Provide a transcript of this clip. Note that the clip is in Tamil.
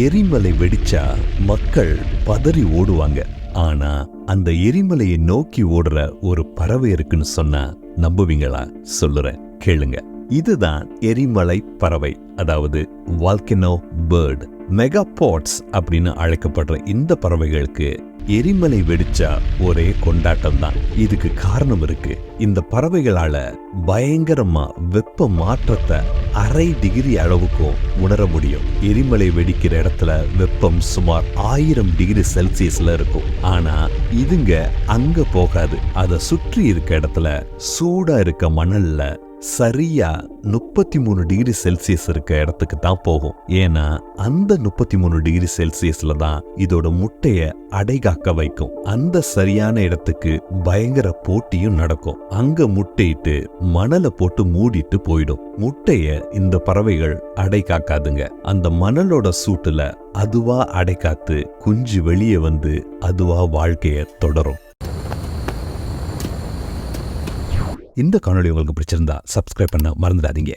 எரிமலை வெடிச்சா மக்கள் பதறி ஓடுவாங்க. ஆனா அந்த எரிமலையை நோக்கி ஓடுற ஒரு பறவை இருக்குன்னு சொன்னா நம்புவீங்களா? சொல்லுறேன் கேளுங்க. இதுதான் எரிமலை பறவை அதாவது வால்கெனோ பேர்டு மெகாபாட்ஸ் அப்படின்னு அழைக்கப்படுற இந்த பறவைகளுக்கு எரிமலை வெடிச்சா ஒரே கொண்டாட்டம் தான் இதுக்கு காரணம் இருக்கு. இந்த பறவைகளால பயங்கரமா வெப்ப மாற்றத்தை அரை டிகிரி அளவுக்கும் உணர முடியும். எரிமலை வெடிக்கிற இடத்துல வெப்பம் சுமார் ஆயிரம் டிகிரி செல்சியஸ்ல இருக்கும். ஆனா இதுங்க அங்க போகாது. அதை சுற்றி இருக்க இடத்துல சூடா இருக்க மணல்ல சரியா முப்பத்தி மூணு டிகிரி செல்சியஸ் இருக்க இடத்துக்கு தான் போகும். ஏன்னா அந்த முப்பத்தி மூணு டிகிரி செல்சியஸ்ல தான் இதோட முட்டையை அடைகாக்க வைக்கும். அந்த சரியான இடத்துக்கு பயங்கர போட்டியும் நடக்கும். அங்க முட்டையிட்டு மணலை போட்டு மூடிட்டு போயிடும். முட்டையை இந்த பறவைகள் அடை காக்காதுங்க அந்த மணலோட சூட்டுல அதுவா அடை காத்து குஞ்சு வெளியே வந்து அதுவா வாழ்க்கையை தொடரும். இந்த காணொலி உங்களுக்கு பிடிச்சிருந்தா சப்ஸ்கிரைப் பண்ண மறந்துடாதீங்க.